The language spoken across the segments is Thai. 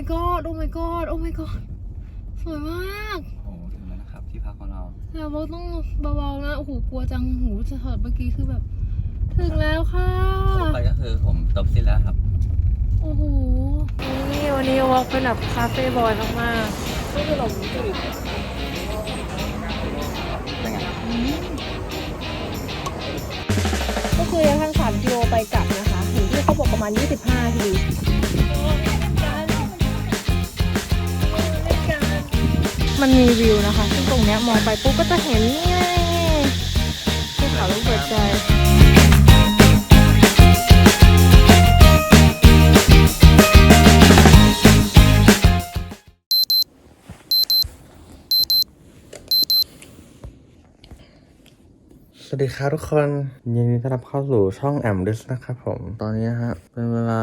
my god โอ้ my god โอ้ my god สวยมากโอ้ถึงแล้วนะครับที่พักของเราแต่ว่าต้องเบาๆนะโอ้โหกลัวจังหูจะถอดเมื่อกี้คือแบบ ถึงแล้วค่ะต่อไปก็คือผมจบสิ้นแล้วครับ โอ้โหนี่วันนี้วอล์กเป็นแบบคาเฟ่บอยมากๆก็คือเราจุดเป็นไงก็คือระยะทาง3กิโลไปกลับนะคะถึงที่เขาบอกประมาณ 25ที มันมีวิวนะคะซึ่งตรงเนี้ยมองไปปุ๊บก็จะเห็นนี่ไงภูเขาลูกหัวใจสวัสดีครับทุกคนยินดีต้อนรับเข้าสู่ช่องแอมดิสนะครับผม ตอนนี้ฮะเป็นเวลา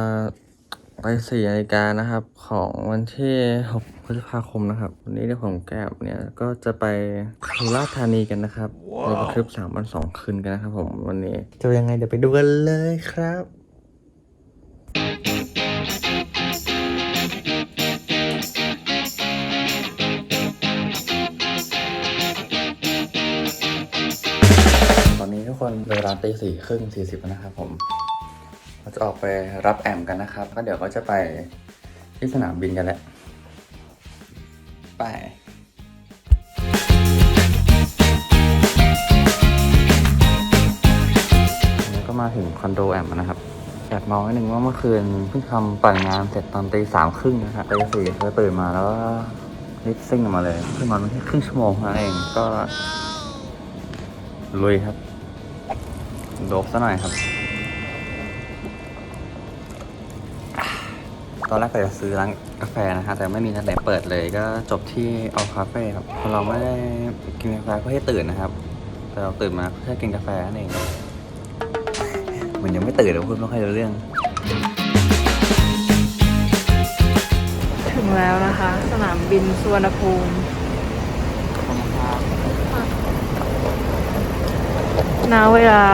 ไปสี่นาฬิกานะครับ ของวันที่6 พฤษภาคมนะครับ วันนี้เดี๋ยวผมแก้มเนี่ยก็จะไปสุราษฎร์ธานีกันนะครับในทริปสามวันสองคืนกันนะครับผมวันนี้จะเป็นยังไงเดี๋ยวไปดูกันเลยครับตอนนี้ทุกคนเวลาตีสี่ครึ่งสี่สิบนะครับผม เราจะออกไปรับแอมกันนะครับ ก็เดี๋ยวก็จะไปที่สนามบินกันแหละ ไปก็มาถึงคอนโดแอมนะครับอยากมาให้หนึ่งว่าเมื่อคืนเพิ่งทำปล่อยงานเสร็จตอนตีสามครึ่งนะครับตีสี่เธอตื่นมาแล้วก็รีบซิ่งออกมาเลยเพิ่งนอนมาแค่ครึ่งชั่วโมงเท่านั้นเองก็ลุยครับโดบซะหน่อยครับ ตอนแรกก็จะซื้อร้านกาแฟนะฮะแต่ไม่มีร้านไหนเปิดเลยก็จบที่เอาคาเฟ่ครับคนเราไม่ได้กินกาแฟเพื่อให้ตื่นนะครับ แต่เราตื่นมาเพื่อกินกาแฟนั่นเองเหมือนยังไม่ตื่นเลยพูดไม่ค่อยรู้เรื่อง ถึงแล้วนะคะ สนามบินสุวรรณภูมิณเวลา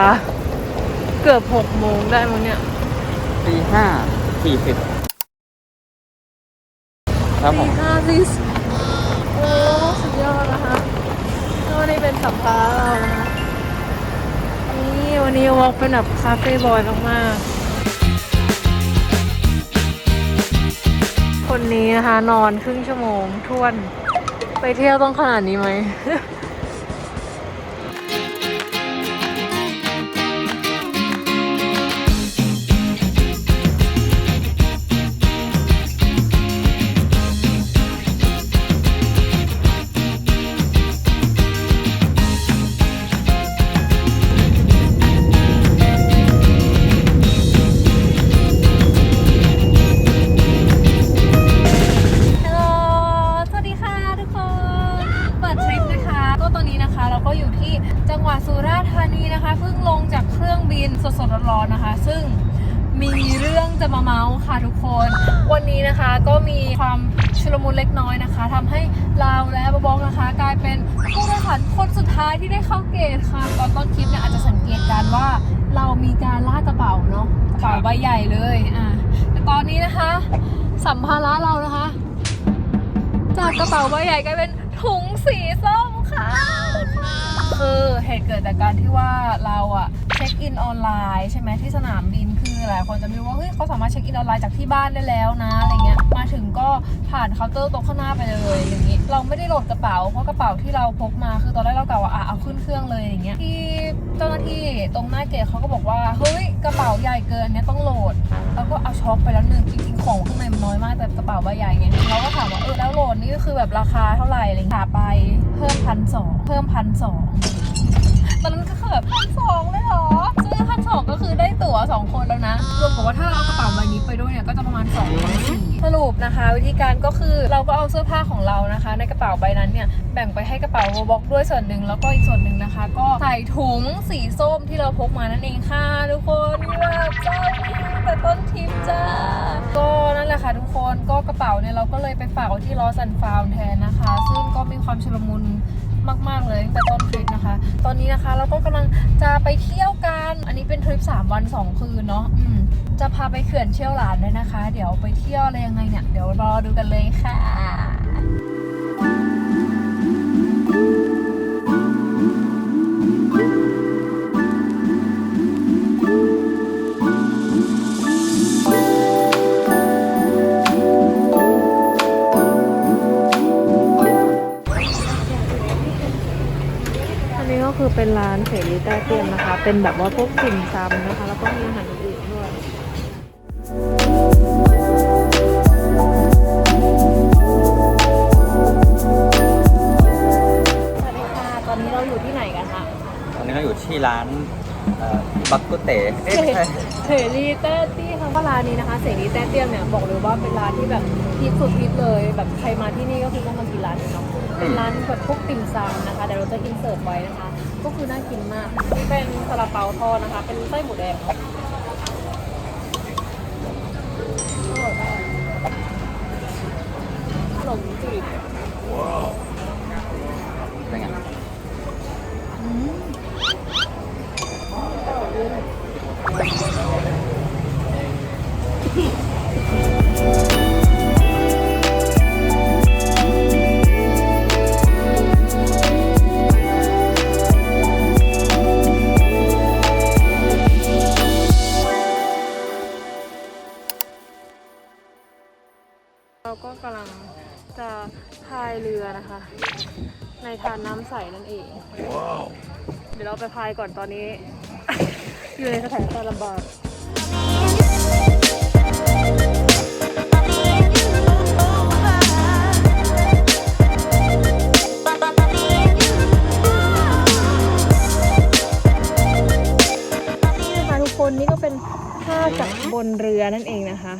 เกือบหกโมงได้มั้งเนี่ยตีห้าสี่สิบ ครับผมห้าสิโอ้สุดยอดนะคะแล้ววันนี้เป็นสัมภาระเรานะคะนี่วันนี้วอล์กเป็นแบบคาเฟ่บอยมากๆ คนนี้นะคะนอนครึ่งชั่วโมงท่วน ไปเที่ยวต้องขนาดนี้ไหม ระเป๋าใบใหญ่กลายเป็นถุงสีส้มค่ะ คือเหตุเกิดจากการที่ว่าเราอะ อินออนไลน์ใช่ไหมที่สนามบินคือหลายคนจะไม่รู้ว่าเฮ้ยเขาสามารถเช็คอินออนไลน์จากที่บ้านได้แล้วนะอะไรเงี้ยมาถึงก็ผ่านเคาน์เตอร์โต๊ะข้างหน้าไปเลยอย่างนี้ เราไม่ได้โหลดกระเป๋าเพราะกระเป๋าที่เราพกมาคือตอนแรกเรากะว่าอะเอาขึ้นเครื่องเลยอย่างเงี้ยที่เจ้าหน้าที่ตรงหน้าเกตเขาก็บอกว่าเฮ้ยกระเป๋าใหญ่เกินเนี้ยต้องโหลดแล้วก็เอาช็อกไปแล้วหนึ่งจริงๆของข้างในมันน้อยมากแต่กระเป๋าใบใหญ่ไงเราก็ถามว่าเออแล้วโหลดนี่ก็คือแบบราคาเท่าไหร่อะไรอย่างเงี้ยขาไปเพิ่มพันสองเพิ่มพันสองตอนนั้นก็คือแบบพันสองเลย เหรอซื้อพันสองก็คือได้ตั๋วสองคนแล้วนะ รวมกับว่าถ้าเราเอากระเป๋าใบนี้ไปด้วยเนี่ย ก็จะประมาณสองพันสี่สรุปนะคะ วิธีการก็คือเราก็เอาเสื้อผ้าของเรานะคะ ในกระเป๋าใบนั้นเนี่ย แบ่งไปให้กระเป๋าโบบ็อกด้วยส่วนหนึ่งแล้วก็อีกส่วนหนึ่งนะคะ ก็ใส่ถุงสีส้มที่เราพกมานั่นเองค่ะทุกคนแบบเจ้านี่แต่ต้นทริปจ้าก็นั่นแหละค่ะทุกคนก็กระเป๋าเนี่ยเราก็เลยไปฝากไว้ที่ลอสันฟาวแทนนะคะ ซึ่งก็มีความชุลมุนมาก ๆ เลยตั้งแต่ต้นทริปนะคะ ตอนนี้นะคะเราก็กำลังจะไปเที่ยวกัน อันนี้เป็นทริป 3 วัน 2 คืนเนาะจะพาไปเขื่อนเชี่ยวหลานด้วยนะคะ เดี๋ยวไปเที่ยวอะไรยังไงเนี่ย เดี๋ยวรอดูกันเลยค่ะ เป็นร้านเสรีแต้เตียมนะคะ เป็นแบบว่าพวกติ่มซำนะคะ แล้วก็มีอาหารอื่นๆด้วยสวัสดีค่ะตอนนี้เราอยู่ที่ไหนกันคะตอนนี้เราอยู่ที่ร้านเอ่อบักกุเต๋เอ๊ะไม่ใช่เสรีแต้เตี้ยมว่าร้านนี้นะคะเสรีแต้เตี้ยมเนี่ยบอกเลยว่าเป็นร้านที่แบบฮิตสุดฮิตเลย แบบใครมาที่นี่ก็คือต้องมากินร้านนี้เนาะเป็นร้านแบบพวกติ่มซำนะคะเดี๋ยวเราจะอินเสิร์ตไว้นะคะ ก็คือน่ากินมากนี่เป็นซาลาเปาทอดนะคะ เป็นไส้หมูแดง พายก่อนตอนนี้ อยู่ในสถานการณ์ลำบากนี่นะคะทุกคนนี่ก็เป็นภาพจากบนเรือนั่นเองนะคะ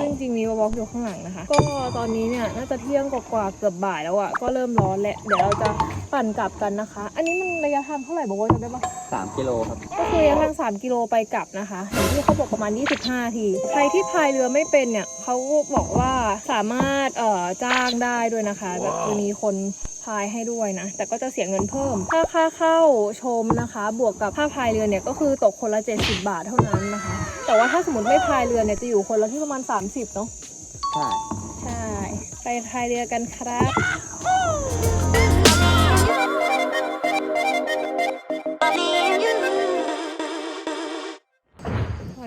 ซึ่งจริงๆมีวอล์กอยู่ข้างหลังนะคะ ก็ตอนนี้เนี่ยน่าจะเที่ยงกว่าๆเกือบบ่ายแล้วอะ่ะ ก็เริ่มร้อนแล้วเดี๋ยวเราจะ ปั่นกลับกันนะคะ อันนี้มันระยะทางเท่าไหร่บอกว่าจำได้ปะสามกิโลครับ ก็คือระยะทาง 3 กิโลไปกลับนะคะอย่างที่เขาบอกประมาณ 25 ที ใครที่พายเรือไม่เป็นเนี่ยเขาบอกว่าสามารถเอ่อจ้างได้ด้วยนะคะ แบบจะมีคนพายให้ด้วยนะ แต่ก็จะเสียเงินเพิ่ม ถ้าค่าเข้าชมนะคะ บวกกับค่าพายเรือเนี่ยก็คือตกคนละ 70 บาทเท่านั้นนะคะ แต่ว่าถ้าสมมติไม่พายเรือเนี่ยจะอยู่คนละที่ประมาณ 30 เนาะ ใช่ ใช่ ไปพายเรือกันครับ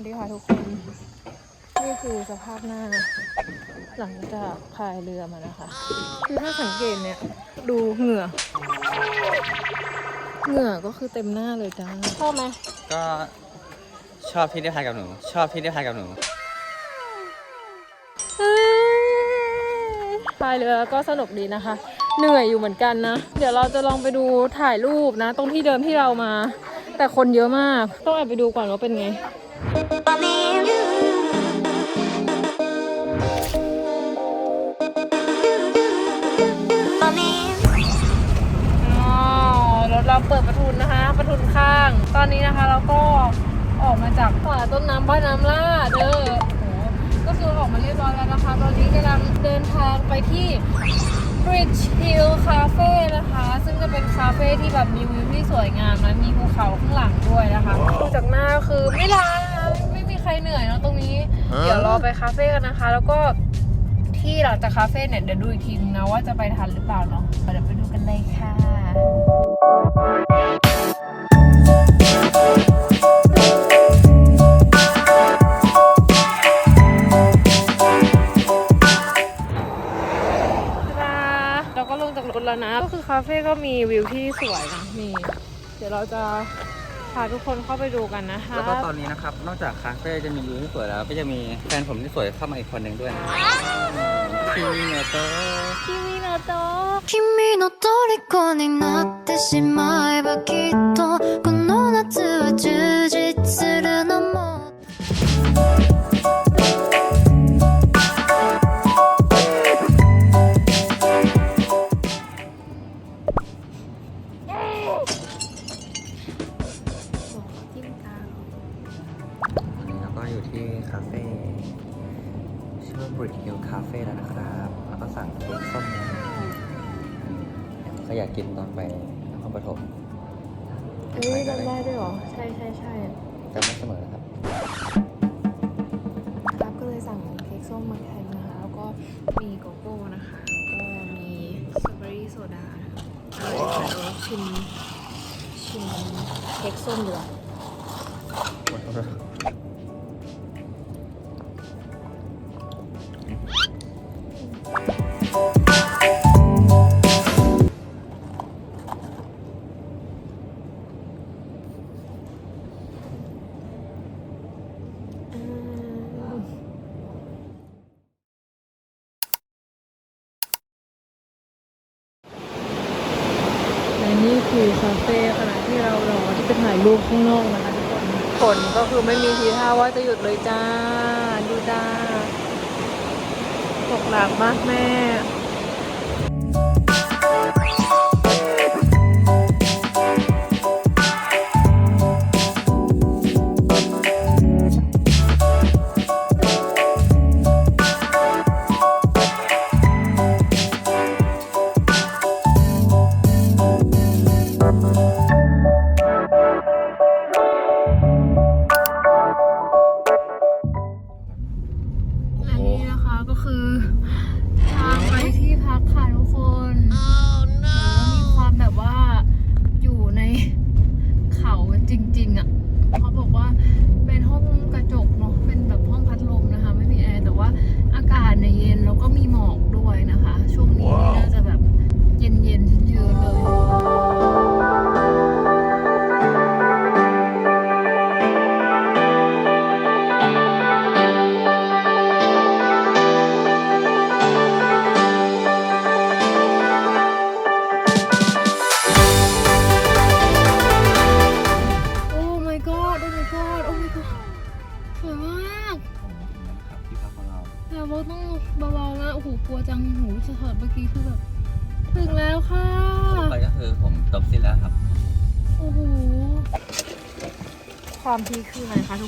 ดีค่ะทุกคน นี่คือสภาพหน้า หลังจากพายเรือมานะคะ คือถ้าสังเกตเนี่ย ดูเหงื่อ เหงื่อก็คือเต็มหน้าเลยจ้าชอบไหมก็ชอบที่ได้พายกับหนู ชอบที่ได้พายกับหนูพายเรือก็สนุกดีนะคะ เหนื่อยอยู่เหมือนกันนะ เดี๋ยวเราจะลองไปดูถ่ายรูปนะ ตรงที่เดิมที่เรามา แต่คนเยอะมาก ต้องแอบไปดูก่อนว่าเป็นไง เราเปิดประทุนนะคะ ประทุนข้าง ตอนนี้นะคะเราก็ออกมาจากป่าต้นน้ำบ้านน้ำลาดเด้อโอ้โหก็คือออกมาเรียบร้อยแล้วนะคะ ตอนนี้กำลังเดินทางไปที่ Bridge Hill Cafe นะคะ ซึ่งจะเป็นคาเฟ่ที่แบบมีวิวที่สวยงามนะมีภูเขาข้างหลังด้วยนะคะดูจากหน้าก็คือไม่ล้านะคะไม่มีใครเหนื่อยเนอะตรงนี้ เดี๋ยวรอไปคาเฟ่กันนะคะ แล้วก็ที่หลังจากคาเฟ่เนี่ยเดี๋ยวดูอีกทีนึงนะว่าจะไปทันหรือเปล่าเนาะเดี๋ยวไปดูกันเลยค่ะ เราก็ลงจากรถแล้วนะ ก็คือคาเฟ่ก็มีวิวที่สวยนะนี่ เดี๋ยวเราจะ พาทุกคนเข้าไปดูกันนะคะ แล้วก็ตอนนี้นะครับ นอกจากคาเฟ่จะมีวิวที่สวยแล้ว ก็จะมีแฟนผมที่สวยเข้ามาอีกคนหนึ่งด้วยนะคิมิโนโตะ คิมิโนโตะ 君の虜になってしまえばきっとこの夏は充実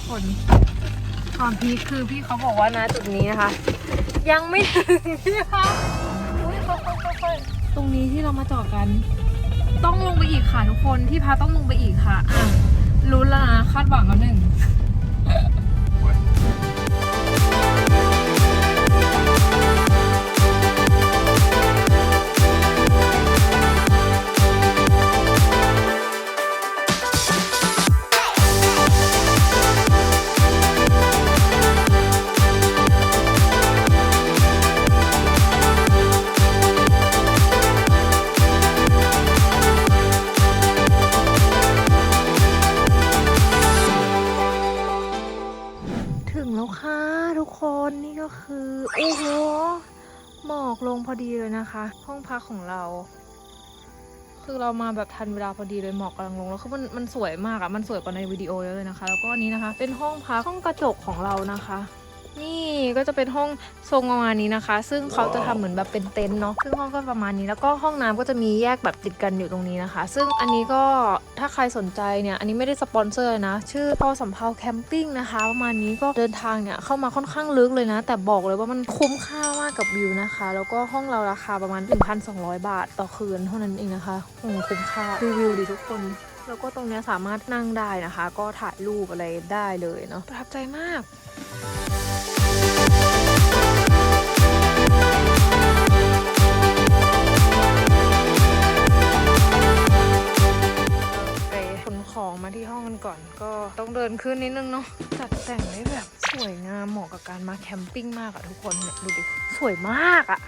คืออะไรคะทุกคนความพีคคือพี่เขาบอกว่านะจุดนี้นะคะ ยังไม่ถึงที่พักอุ๊ยค่อยๆๆๆตรงนี้ที่เรามาจอดกัน ต้องลงไปอีกค่ะทุกคนที่พักต้องลงไปอีกค่ะอะรู้แล้วนะคาดหวังแล้วหนึ่ง พักของเรา คือเรามาแบบทันเวลาพอดีเลยหมอกกำลังลงแล้วคือมันมันสวยมากอะมันสวยกว่าในวิดีโอเยอะเลยนะคะ แล้วก็อันนี้นะคะ เป็นห้องพักห้องกระจกของเรานะคะ นี่ก็จะเป็นห้องทรงประมาณนี้นะคะ ซึ่งเขาจะทำเหมือนแบบเป็นเต็นท์เนาะซึ่งห้องก็ประมาณนี้แล้วก็ห้องน้ำก็จะมีแยกแบบติดกันอยู่ตรงนี้นะคะ ซึ่งอันนี้ก็ถ้าใครสนใจเนี่ยอันนี้ไม่ได้สปอนเซอร์นะ ชื่อพอสำเภาแคมปิ้งนะคะ ประมาณนี้ก็เดินทางเนี่ยเข้ามาค่อนข้างลึกเลยนะ แต่บอกเลยว่ามันคุ้มค่ามากกับวิวนะคะ แล้วก็ห้องเราราคาประมาณ 1,200 บาทต่อคืนเท่านั้นเองนะคะโอ้โหคุ้มค่ารีวิวดีทุกคน แล้วก็ตรงเนี้ยสามารถนั่งได้นะคะ ก็ถ่ายรูปอะไรได้เลยเนาะประทับใจมากไปขนของมาที่ห้องกันก่อน ก็ต้องเดินขึ้นนิดนึงเนาะจัดแต่งได้แบบสวยงามเหมาะกับการมาแคมปิ้งมากอะทุกคนเนี่ยดูดิสวยมากอะ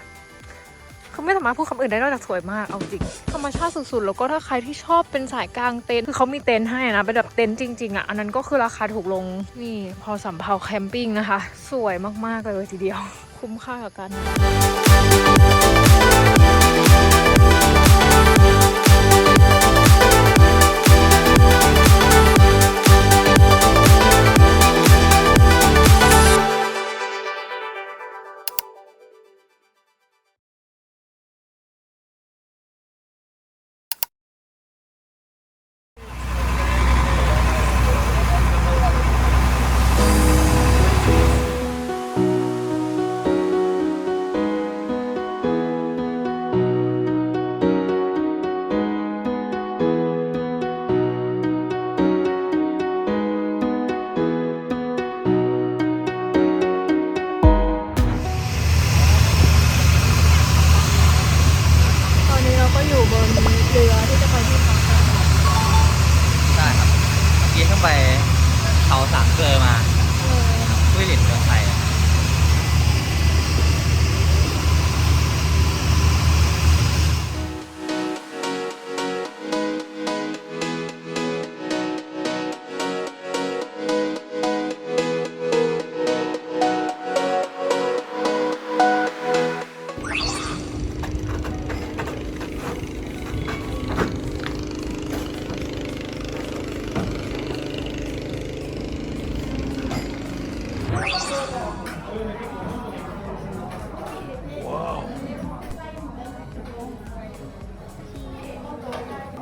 คือไม่สามารถพูดคำอื่นได้นอกจากสวยมากเอาจริงธรรมชาติสุดๆ แล้วก็ถ้าใครที่ชอบเป็นสายกลางเต็นท์คือเขามีเต็นท์ให้นะเป็นแบบเต็นท์จริงๆอะอันนั้นก็คือราคาถูกลงนี่พอสำเภาแคมปิ้งนะคะ สวยมากๆเลยทีเดียว คุ้มค่ากับการ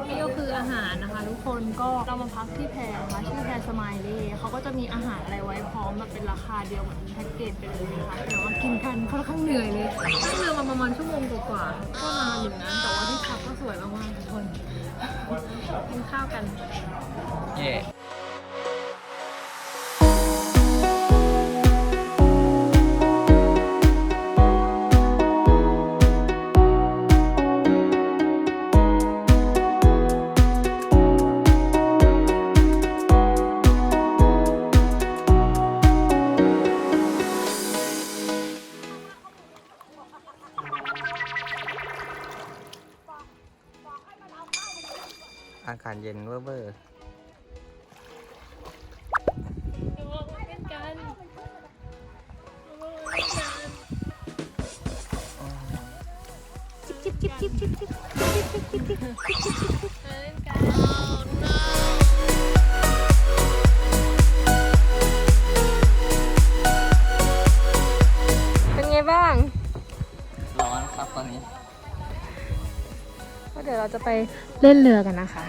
นี่ก็คืออาหารนะคะ ทุกคนก็เรามาพักที่แพรนะคะชื่อแพรสมายเล่เขาก็จะมีอาหารอะไรไว้พร้อมแบบเป็นราคาเดียวเหมือนแพ็กเกจไปเลยนะคะแต่ว่ากินกันค่อนข้างเหนื่อยเลยนั่งเรือมาประมาณชั่วโมงกว่าๆก็นานอยู่นะแต่ว่าที่พักก็สวยมากๆทุกคนกินข้าวกันเย่ อากาศเย็นเว่อร์เล่นกันจิบจิบจิบจิบจิบจิบจิบจิบจิบจิบจิบจิบเล่นกัน เป็นไงบ้าง ร้อนครับตอนนี้ ก็เดี๋ยวเราจะไปเล่นเรือกันนะคะ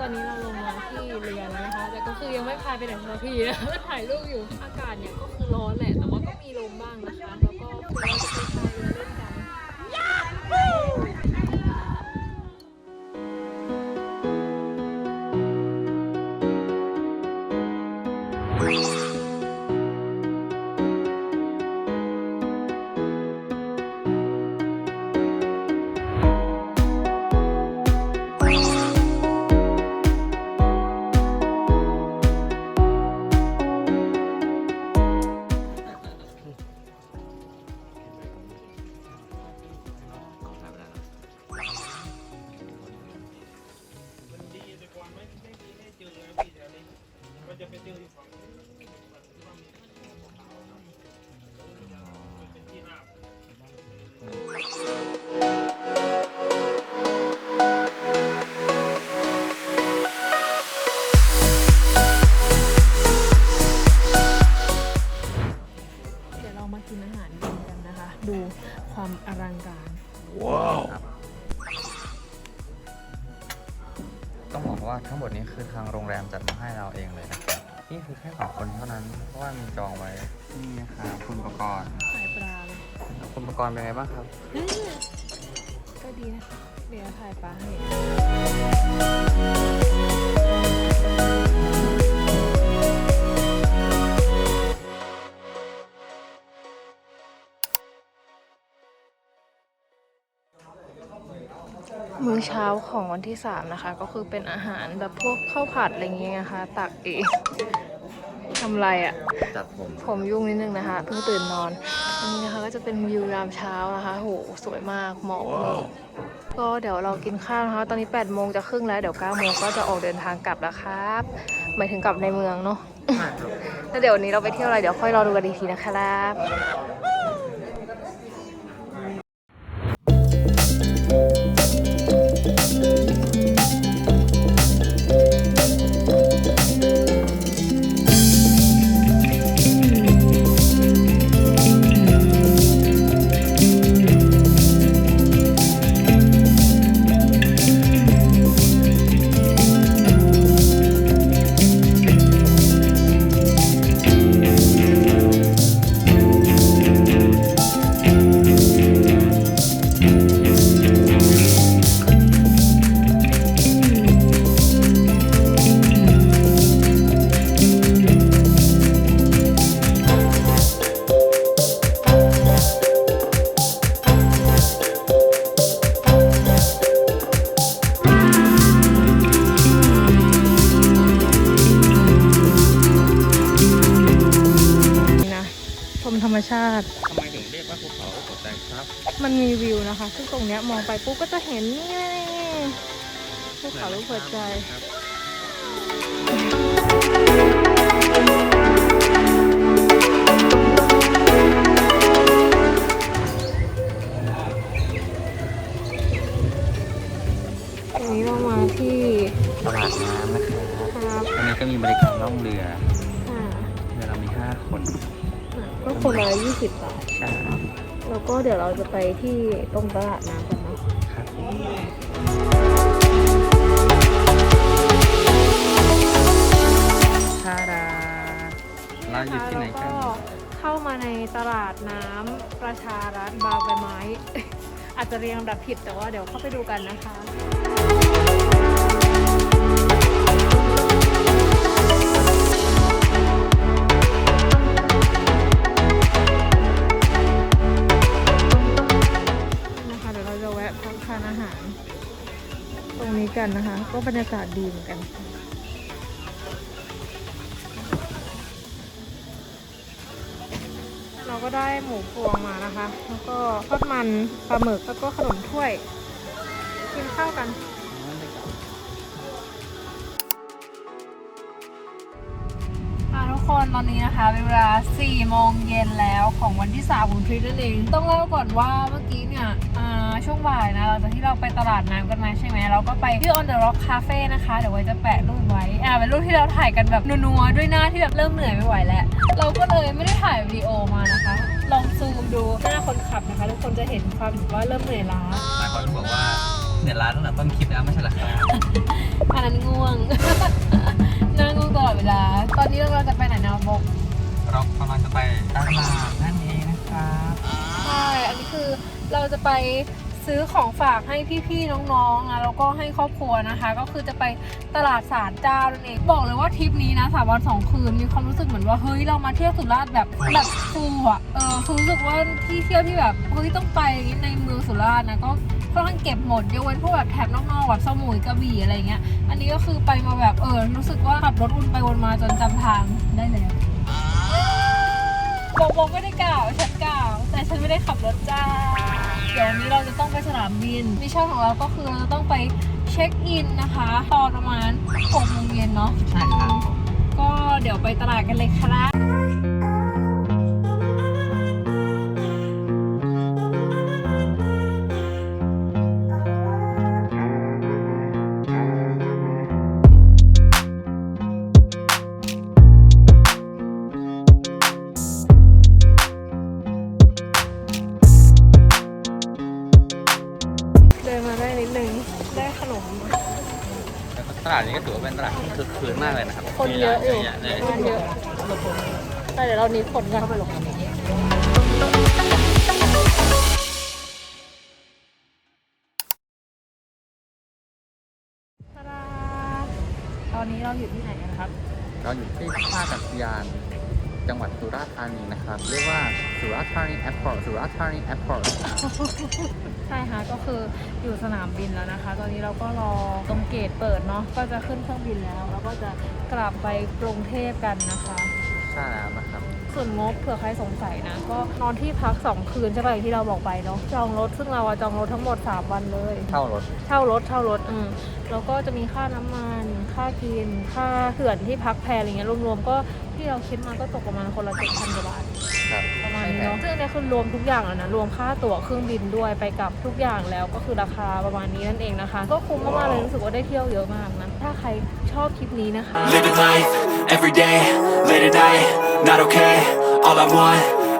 ตอนนี้เราลงมาที่เรือแล้วนะคะ แต่ก็คือยังไม่พายไปไหนสักทีนะถ่ายรูปอยู่ อากาศเนี่ยก็คือร้อนแหละ แต่ว่าก็มีลมบ้างนะคะ แล้วก็เดี๋ยวเราจะไปพายเรือเล่น 没有地方 อเช้าของวันที่ 3 นะคะ ก็คือเป็นอาหารแบบพวกข้าวผัดอะไรอย่างเงี้ยนะคะ ตักเองทำไรอะ่ะจัดผมผมยุ่งนิดนึงนะคะเพิ่งตื่นนอนอันนี้นะคะก็จะเป็นวิวยามเช้านะคะโหสวยมากหมอกนี่ก็เดี๋ยวเรากินข้าวนะคะ ตอนนี้8โมงจะครึ่งแล้วเดี๋ยว9โมงก็จะออกเดินทางกลับแล้วครับหมายถึงกลับในเมืองเนาะแล้วเดี๋ยววันนี้เราไปเที่ยวอะไรเดี๋ยวค่อยรอดูกันอีกทีนะครั เขาหัวใจครับมันมีวิวนะคะ ซึ่งตรงเนี้ยมองไปปุ๊บก็จะเห็นนี่ภูเขาลูกหัวใจครับตรงนี้เรามาที่ตลาดน้ำนะครับครับอันนี้ก็มีบริการล่องเรือ อ่าเรือเรามีห้าคน ก็คนละยี่สิบบาท ใช่ แล้วก็เดี๋ยวเราจะไปที่ตรงตลาดน้ำกันเนาะครับชาดาเราอยู่ที่ไหนกัน แล้วก็เข้ามาในตลาดน้ำประชารัฐบางใบไม้ อาจจะเรียงลำดับผิดแต่ว่าเดี๋ยวเข้าไปดูกันนะคะ นี้กันนะคะ ก็บรรยากาศดีเหมือนกันเราก็ได้หมูพวงมานะคะ แล้วก็ทอดมัน ปลาหมึก แล้วก็ขนมถ้วย กินข้าวกัน นนี้นะคะเป็นเวลา 4 โมงเย็นแล้วของวันที่ 3 ของทริปนั่นเอง ต้องเล่าก่อนว่าเมื่อกี้เนี่ยอ่าช่วงบ่ายนะหลังจากที่เราไปตลาดน้ำกันมาใช่ไหมเราก็ไปที่ On the Rock Cafe นะคะ เดี๋ยวไว้จะแปะรูปไว้ อ่าเป็นรูปที่เราถ่ายกันแบบนัวๆด้วยหน้าที่แบบเริ่มเหนื่อยไม่ไหวแล้ว เราก็เลยไม่ได้ถ่ายวิดีโอมานะคะ ลองซูมดูหน้าคนขับนะคะ ทุกคนจะเห็นความแบบว่าเริ่มเหนื่อยล้าหลายคนบอกว่าเหนื่อยล้าตั้งแต่ต้นคลิปแล้วไม่ใช่เหรอครับอันนั้นง่วงหน้าง่วงตลอดเวลา ตอนนี้เราจะไปไหนนะบก เรากำลังจะไปตลาดนั่นเองนะครับใช่ อันนี้คือเราจะไปซื้อของฝากให้พี่ๆ น้องๆนะแล้วก็ให้ครอบครัวนะคะ ก็คือจะไปตลาดสารเจ้านั่นเอง บอกเลยว่าทริปนี้นะสามวันสองคืน มีความรู้สึกเหมือนว่า เฮ้ย เรามาเที่ยวสุราษฎร์แบบแบบฟูลอะ เออคือรู้สึกว่าที่เที่ยวที่แบบ เฮ้ย ต้องไปในเมืองสุราษฎร์นะก็ค่อนข้างเก็บหมดยกเว้นพวกแบบแถบนอกๆแบบสมุยกระบี่อะไรเงี้ย อันนี้ก็คือไปมาแบบ เออ รู้สึกว่าขับรถวนไปวนมาจนจำทางได้แล้ว บอกบอกไม่ได้กล่าวฉันกล่าว แต่ฉันไม่ได้ขับรถจ้า เดี๋ยววันนี้เราจะต้องไปสนามบินมิชชั่นของเราก็คือเราจะต้องไปเช็คอินนะคะตอนประมาณ6โมงเย็นเนาะ ใช่ครับ ก็เดี๋ยวไปตลาดกันเลยครับ นมากเลยนะครับคนเยอะอยู่มีร้านเยอะงานเยอะแต่เดี๋ยวเรานี้ผลกันเข้าไปลงตอนนี้เราอยู่ที่ไหนกันครับ เราอยู่ที่ท่ากัศยาน จังหวัดสุราษฎร์ธานีนะครับ เรียกว่าสุราษฎร์ธานีแอร์พอร์ตสุราษฎร์ธานีแอร์พอร์ตใช่ค่ะก็คืออยู่สนามบินแล้วนะคะ ตอนนี้เราก็รอตรงเกตเปิดเนาะก็จะขึ้นเครื่องบินแล้ว แล้วก็จะกลับไปกรุงเทพกันนะคะใช่แล้วนะครับส่วนงบเผื่อใครสงสัยนะ ก็นอนที่พัก 2 คืนใช่ป่ะอย่างที่เราบอกไปเนาะจองรถซึ่งเราอะจองรถทั้งหมด 3 วันเลยเช่ารถเช่ารถเช่ารถอืมแล้วก็จะมีค่าน้ำมัน ค่ากิน ค่าเขื่อนที่พักแพรอะไรเงี้ยรวมๆก็ ที่เราคิดมาก็ตกประมาณคนละเจ็ดพันกว่าบาทครับประมาณนี้เนาะซึ่งอันเนี้ยคือรวมทุกอย่างแล้วนะ รวมค่าตั๋วเครื่องบินด้วยไปกับทุกอย่างแล้วก็คือราคาประมาณนี้นั่นเองนะคะ ก็คุ้มมากๆเลยรู้สึกว่าได้เที่ยวเยอะมากนะ ถ้าใครชอบคลิปนี้นะคะ Living life every day, late at night, not okay. All I want,